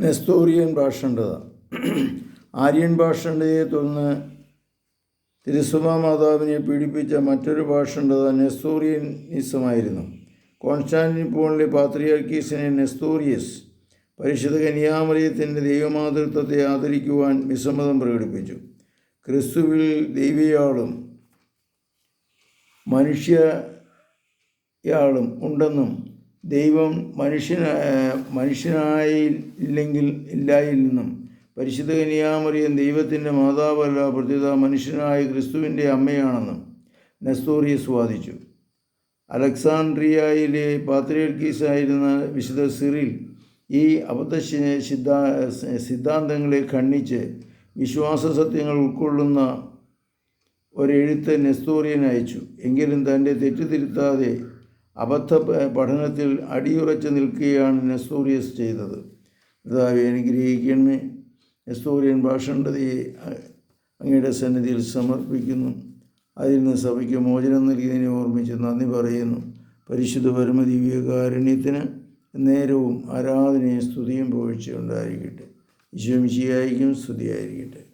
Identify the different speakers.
Speaker 1: Nestorian ഭാഷണ്ഡത Aryan ഭാഷണ്ടയെ തുടർന്ന് തിരുസുമ മാതാവിനെ പീഡിപ്പിച്ച മറ്റൊരു ഭാഷണ്ഡത നെസ്തോറിയനിസമായിരുന്നു. കോൺസ്റ്റാന്റിനിപ്പോളിലെ പാത്രിയാർക്കീസിനെ നെസ്തോറിയസ് പരിശുദ്ധ കന്യാമറിയത്തിന്റെ ദൈവമാതൃത്വത്തെ ആദരിക്കുവാൻ വിസമ്മതം പ്രകടിപ്പിച്ചു. ക്രിസ്തുവിൽ ദൈവയാളും മനുഷ്യയാളും ഉണ്ടെന്നും ദൈവം മനുഷ്യന മനുഷ്യനായില്ലെങ്കിൽ നിന്നും. പരിശുദ്ധ കനിയാമറിയൻ ദൈവത്തിന്റെ മാതാവല്ല പ്രത്യുത മനുഷ്യനായ ക്രിസ്തുവിന്റെ അമ്മയാണെന്നും നെസ്തോറിയസ് വാദിച്ചു. അലക്സാണ്ട്രിയയിലെ പാത്രിയർക്കീസായിരുന്ന വിശുദ്ധ സിറിൽ ഈ അബദ്ധ സിദ്ധാ സിദ്ധാന്തങ്ങളെ ഖണ്ഡിച്ച് വിശ്വാസ സത്യങ്ങൾ ഉൾക്കൊള്ളുന്ന ഒരെഴുത്ത് നെസ്തോറിയൻ അയച്ചു. എങ്കിലും തന്റെ തെറ്റ് തിരുത്താതെ അബദ്ധ പഠനത്തിൽ അടിയുറച്ചു നിൽക്കുകയാണ് നെസ്തോറിയസ് ചെയ്തത്. പിതാവെ അനുഗ്രഹിക്കണമേ. നെസ്തോറിയൻ ഭാഷണ്ഡതയെ അങ്ങയുടെ സന്നിധിയിൽ സമർപ്പിക്കുന്നു. അതിൽ നിന്ന് സഭയ്ക്ക് മോചനം നൽകിയതിനെ ഓർമ്മിച്ച് നന്ദി പറയുന്നു. പരിശുദ്ധ പരമദിവ്യകാരുണ്യത്തിന് നേരവും ആരാധനയും സ്തുതിയും പോഴ്ച ഉണ്ടായിരിക്കട്ടെ. ഈശോ മിശിയായിരിക്കും സ്തുതിയായിരിക്കട്ടെ.